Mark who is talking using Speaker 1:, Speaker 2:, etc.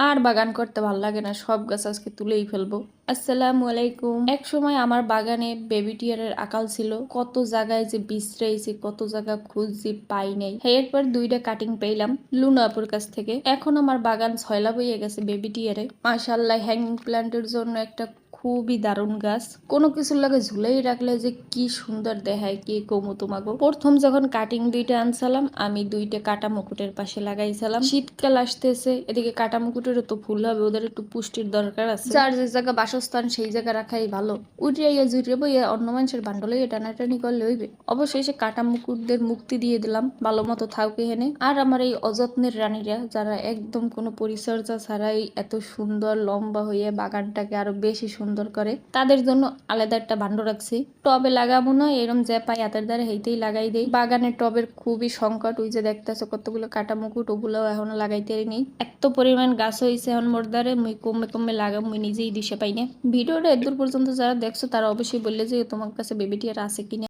Speaker 1: আর বাগান করতে ভালো লাগে না সব গাছ আজকে তুলেই ফেলব। আসসালামু আলাইকুম। এক সময় আমার বাগানে বেবি টিয়ারের আকাল ছিল। কত জায়গায় যে বিশ্রাইছি কত জায়গা খুঁজছি পাই নাই। এরপর দুইটা কাটিং পেলাম লুনাপুর কাছ থেকে। এখন আমার বাগান ছয়লা বইয়ে গেছে বেবি টিয়ারে মাশাল্লাহ হ্যাঙ্গিং প্ল্যান্টের জন্য একটা খুবই দারুণ গাছ। কোনো কিছুর লাগে ঝুলেই রাখলে যে কি সুন্দর দেখায় কি কমু তোমাগো। প্রথম যখন কাটিং দুইটা আনসালাম আমি দুইটা কাটা মুকুটের পাশে লাগাইছিলাম। শীতকাল আসতেছে, এদিকে কাটা মুকুটেরও তো ফুল হবে, ওদের একটু পুষ্টির দরকার আছে। যার যে জায়গা বাসস্থান সেই জায়গা রাখাই ভালো। উঠিয়াইয়া জুটিয়ে বইয়া অন্য মানুষের বান্ডলে টানাটানি করলে হইবে। অবশেষে কাটা মুকুটদের মুক্তি দিয়ে দিলাম। ভালো মতো থাউকে হেনে। আর আমার এই অযত্নের রানীরা, যারা একদম কোনো পরিচর্যা ছাড়াই এত সুন্দর লম্বা হয়ে বাগানটাকে আরও বেশি সুন্দর করে, তাদের জন্য আলাদা একটা ভাণ্ড রাখছি। টবে লাগাবো না, এরম যে পাই হাতের দ্বারা হেইতেই লাগাই দেই। বাগানের টবের খুবই সংকট, ওই যে দেখতেছো কতগুলো কাটা মুকুট ওগুলো এখনও লাগাইতে নেই এত পরিমাণ গাছ হয়েছে এখন মোর দ্বারে, মুই কমে কমে লাগাম, মুই নিজেই দিশে পাই না। ভিডিওটা এদূর পর্যন্ত যারা দেখছ, তারা অবশ্যই বললে যে তোমার কাছে বেবিটি আর আছে কিনা।